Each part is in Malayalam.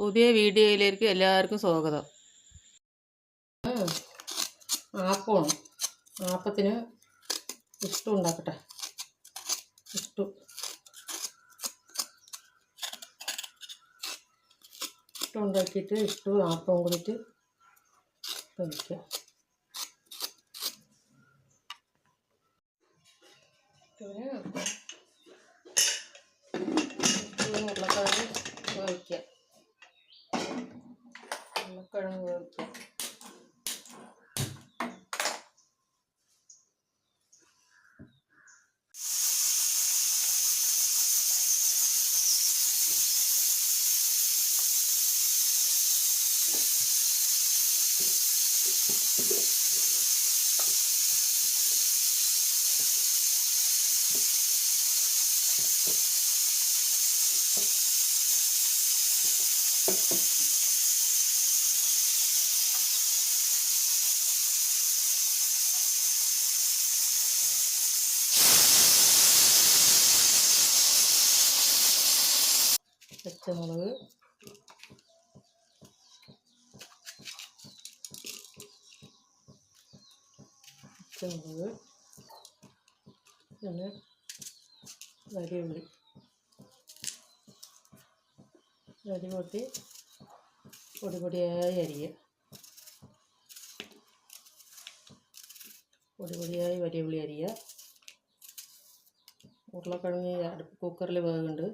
പുതിയ വീഡിയോയിലേക്ക് എല്ലാവർക്കും സ്വാഗതം ആപ്പമാണ് ആപ്പത്തിന് ഇഷ്ടം ഉണ്ടാക്കട്ടെ ഇഷ്ടം ഇഷ്ടം ഉണ്ടാക്കിയിട്ട് ഇഷ്ടവും ആപ്പവും കൂടിയിട്ട് കഴിക്കാം ഇഷ്ടത്തിന് ഇഷ്ടവും ഉരുളക്കിഴങ്ങ് വേവിക്കുക ഉരുളക്കിഴങ്ങ് വേവിക്കുക പച്ചമുളക് പച്ചമുളക് പിന്നെ വലിയുള്ളി അരി പൊട്ടി പൊടി പൊടിയായി അരിയുക പൊടി പൊടിയായി വലിയ ഉള്ളി അരിയുക. ഉരുളക്കിഴങ്ങ് അടുപ്പ് കുക്കറിൽ വേകുന്നുണ്ട്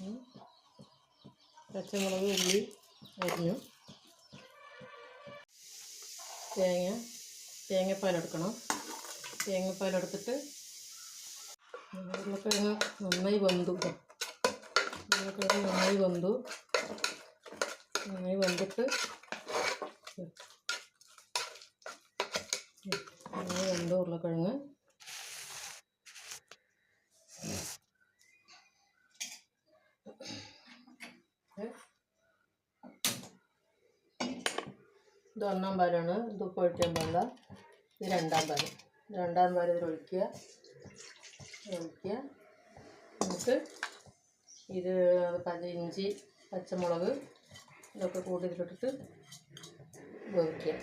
ഉം. പച്ചമുളക് ഉള്ളി അരിഞ്ഞു തേങ്ങ തേങ്ങാപ്പാലെടുക്കണം തേങ്ങാപ്പാലെടുത്തിട്ട് ഉരുളക്കിഴങ്ങ് നന്നായി വെന്തു. ഉരുളക്കിഴങ്ങ് നന്നായി വെന്തു നന്നായി വെന്തിട്ട്. നന്നായി വെന്ത ഉരുളക്കിഴങ്ങ്. ഇത് ഒന്നാം പാലാണ് ഇത് ഉപ്പ് ഒഴിക്കാൻ പാടില്ല. ഇത് രണ്ടാം പാൽ. രണ്ടാം പാൽ ഇതിൽ ഒഴിക്കുക. ഒഴിക്കുക. എന്നിട്ട് ഇത് പതിനഞ്ച് പച്ചമുളക് ഇതൊക്കെ കൂടി ഇതിലിട്ടിട്ട് വേവിക്കുക.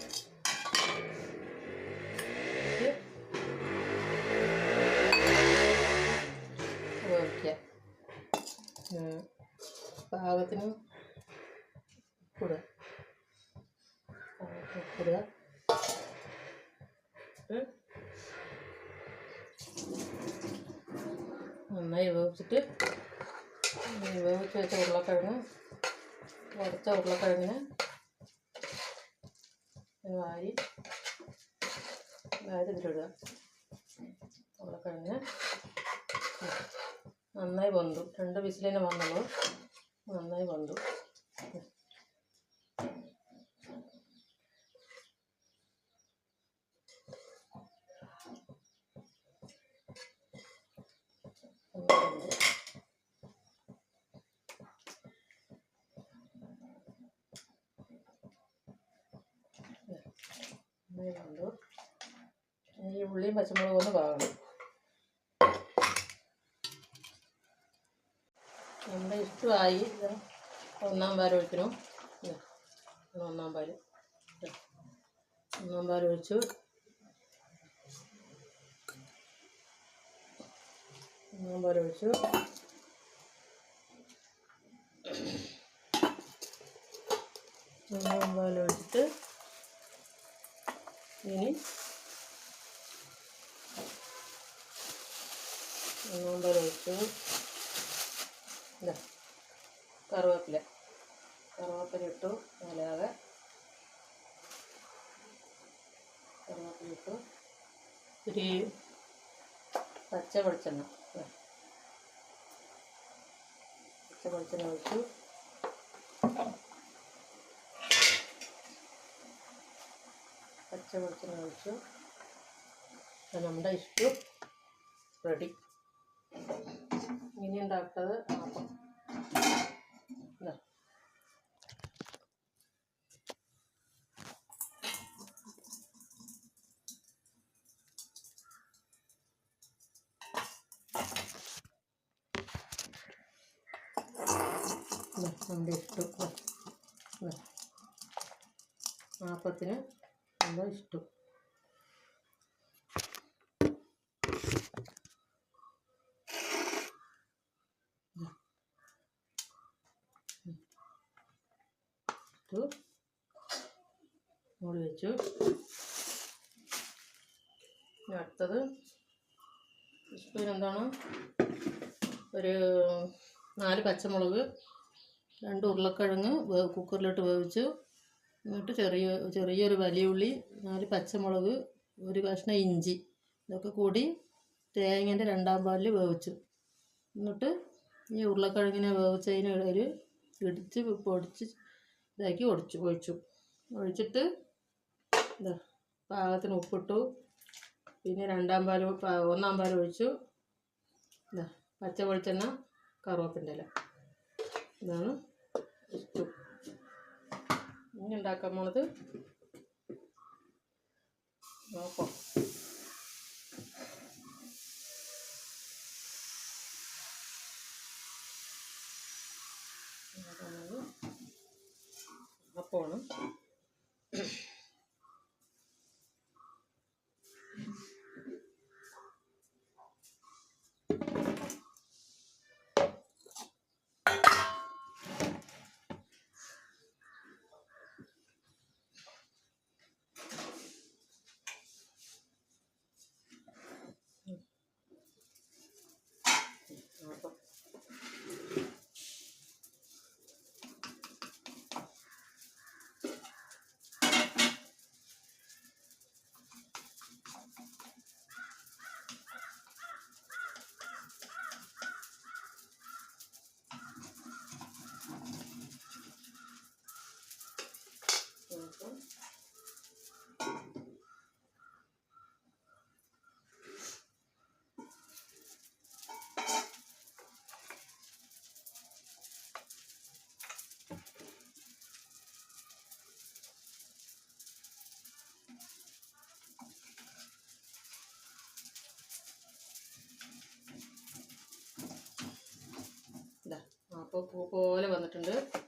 വേവിക്കുക. പാകത്തിന് കൂടുക കൂടുക നന്നായി വേവിച്ചിട്ട് വേവിച്ച് വെച്ച ഉരുളക്കിഴങ്ങ് വറുത്ത ഉരുളക്കിഴങ്ങിന് വാരി വാരി ഇതിലിടുക ഉരുളക്കിഴങ്ങിന് നന്നായി വെന്തു. രണ്ട് വിസിലിനെ വന്നുള്ളൂ നന്നായി വെന്തു നന്നായി വെന്തു നന്നായി വെന്തു ഉള്ളിയും പച്ചമുളകും ഒന്ന് വാങ്ങണം. നമ്മുടെ ഇഷ്ടമായി. ഒന്നാം പാൽ ഒഴിക്കണം. ഒന്നാം പാൽ ഒന്നാം പാൽ ഒഴിച്ചു. ഒന്നാം പാൽ ഒഴിച്ചു. ഒന്നാം പാൽ ഒഴിച്ചിട്ട് ഇനി ഒഴിച്ചു ഇതാ കറുവേപ്പില. കറുവേപ്പില ഇട്ടു അല്ലാതെ കറുവേപ്പില ഇട്ടു. ഇത്തിരി പച്ച വെളിച്ചെണ്ണ. പച്ച വെളിച്ചെണ്ണ ഒഴിച്ചു. പച്ച വെളിച്ചെണ്ണ ഒഴിച്ചു നമ്മുടെ ഇഷ്ടം. റെഡി. ഇനി ഉണ്ടാക്കുന്നത് അപ്പം. നമ്മുടെ ഇഷ്ടു. ആപ്പത്തിന് നമ്മൾ ഇഷ്ടം. ഇട്ടു മൂടി വെച്ചു. അടുത്തത് എന്താണ്? ഒരു നാല് പച്ചമുളക് രണ്ട് ഉരുളക്കിഴങ്ങ് കുക്കറിലിട്ട് വേവിച്ചു. എന്നിട്ട് ചെറിയ ചെറിയൊരു വലിയ ഉള്ളി നാല് പച്ചമുളക് ഒരു കഷ്ണം ഇഞ്ചി ഇതൊക്കെ കൂടി തേങ്ങേന്റെ രണ്ടാം പാലിൽ വേവിച്ചു. എന്നിട്ട് ഈ ഉരുളക്കിഴങ്ങിനെ വേവിച്ചതിന് ഒരു ഇടിച്ച് പൊടിച്ച് ഇതാക്കി ഒടിച്ചു ഒഴിച്ചു. ഒഴിച്ചിട്ട് എന്താ പാകത്തിന് ഉപ്പിട്ടു. പിന്നെ രണ്ടാം പാൽ ഒന്നാം പാൽ ഒഴിച്ചു. എന്താ പച്ച വെളിച്ചെണ്ണ കറുവപ്പിന്റെ ഇല. ഇതാണ് ഇഷ്ടം. ഇനി ഉണ്ടാക്കാൻ പോണത് നോക്കാം. അപ്പമാണ് പൂ പോലെ വന്നിട്ടുണ്ട്.